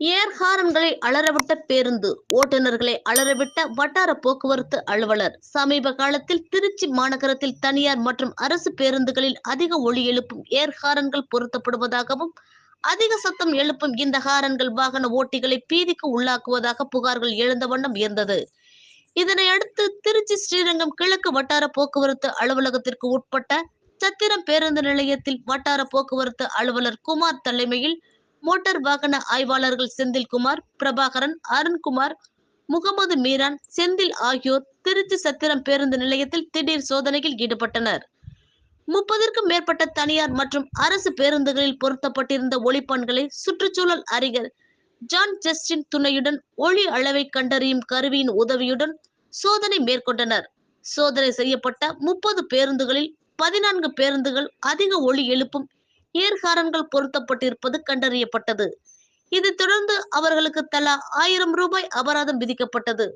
ஏர் ஹாரன்களை அலறவிட்ட பேருந்து ஓட்டுநர்களை அலறவிட்ட வட்டார போக்குவரத்து அலுவலர். சமீப காலத்தில் திருச்சி மாநகரத்தில் தனியார் மற்றும் அரசு பேருந்துகளில் அதிக ஒளி எழுப்பும் ஏர் ஹாரன்கள் பொருத்தப்படுவதாகவும் அதிக சத்தம் எழுப்பும் இந்த ஹாரன்கள் வாகன ஓட்டிகளை பீதிக்கு உள்ளாக்குவதாக புகார்கள் எழுந்த வண்ணம் இருந்தது. இதனை அடுத்து திருச்சி ஸ்ரீரங்கம் கிழக்கு வட்டார போக்குவரத்து அலுவலகத்திற்கு உட்பட்ட சத்திரம் பேருந்து நிலையத்தில் வட்டார போக்குவரத்து அலுவலர் குமார் தலைமையில் மோட்டார் வாகன ஆய்வாளர்கள் செந்தில்குமார் பிரபாகரன் அருண்குமார் முகமது மீரான் செந்தில் ஆகியோர் திருச்சி சத்திரம் பேருந்து நிலையத்தில் திடீர் சோதனையில் ஈடுபட்டனர். முப்பதற்கும் மேற்பட்ட தனியார் மற்றும் அரசு பேருந்துகளில் பொருத்தப்பட்டிருந்த ஒளிப்பண்களை சுற்றுச்சூழல் அறிஞர் ஜான் ஜஸ்டின் துணையுடன் ஒளி அளவை கண்டறியும் கருவியின் உதவியுடன் சோதனை மேற்கொண்டனர். சோதனை செய்யப்பட்ட முப்பது பேருந்துகளில் பதினான்கு பேருந்துகள் அதிக ஒளி எழுப்பும் ஏர்ஹாரன்கள் பொருத்தப்பட்டிருப்பது கண்டறியப்பட்டது. இதைத் தொடர்ந்து அவர்களுக்கு தலா ஆயிரம் ரூபாய் அபராதம் விதிக்கப்பட்டது.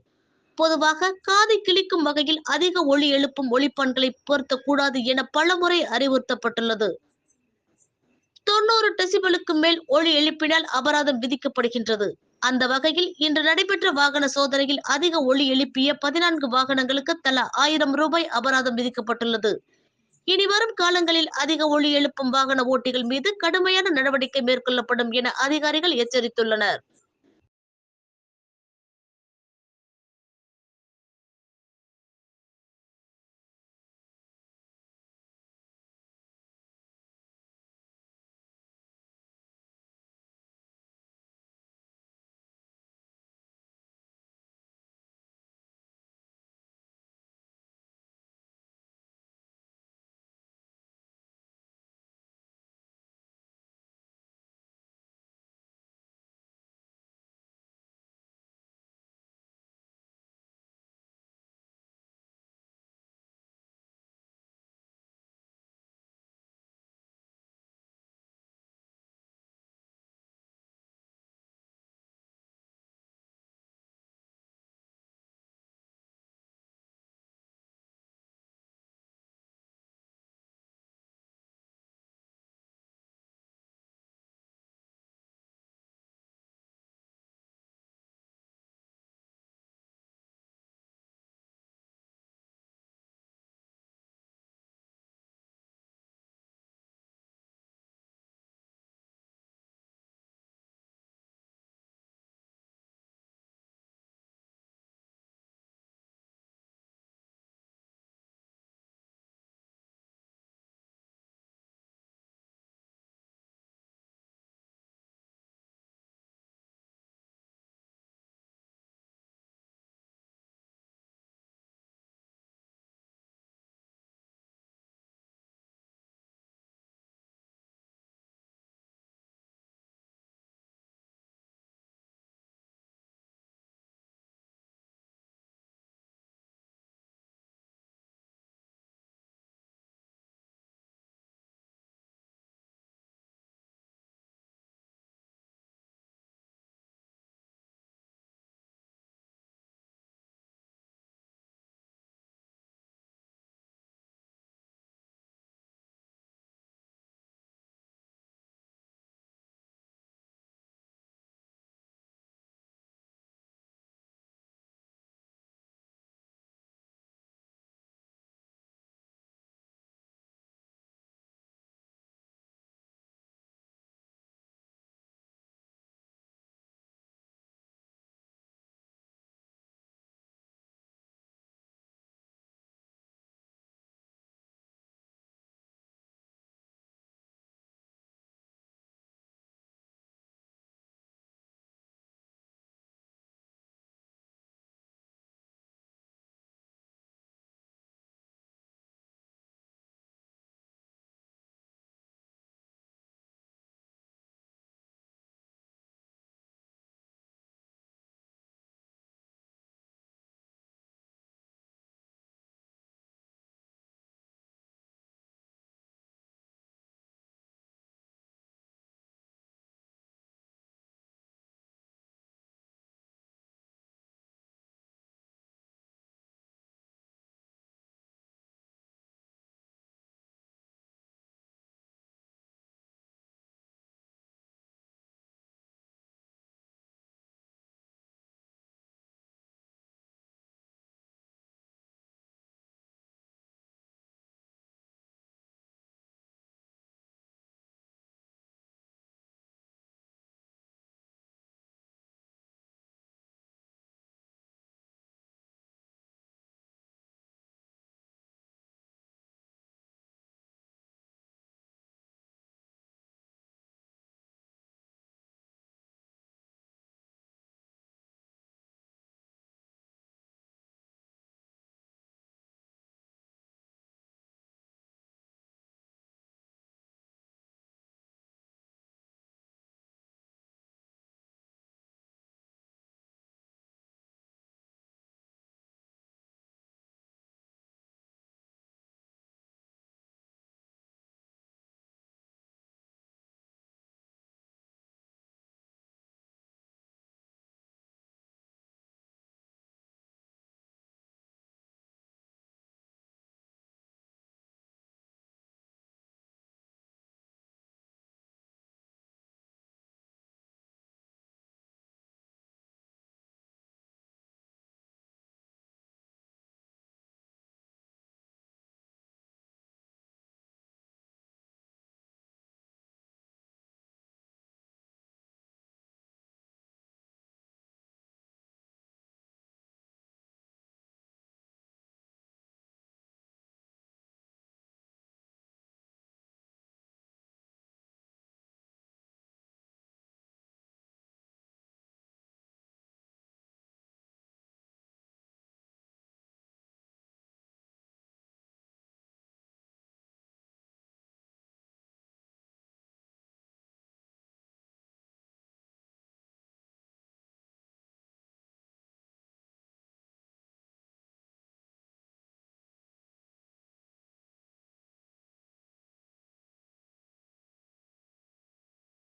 பொதுவாக காதை கிழிக்கும் வகையில் அதிக ஒளி எழுப்பும் ஒளிப்பண்களை பொருத்தக்கூடாது என பலமுறை அறிவுறுத்தப்பட்டுள்ளது. தொண்ணூறு டெசிபலுக்கு மேல் ஒளி எழுப்பினால் அபராதம் விதிக்கப்படுகின்றது. அந்த வகையில் இன்று நடைபெற்ற வாகன சோதனையில் அதிக ஒளி எழுப்பிய பதினான்கு வாகனங்களுக்கு தலா ஆயிரம் ரூபாய் அபராதம் விதிக்கப்பட்டுள்ளது. இனி வரும் காலங்களில் அதிக ஒளி எழுப்பும் வாகன ஓட்டிகள் மீது கடுமையான நடவடிக்கை மேற்கொள்ளப்படும் என அதிகாரிகள் எச்சரித்துள்ளனர்.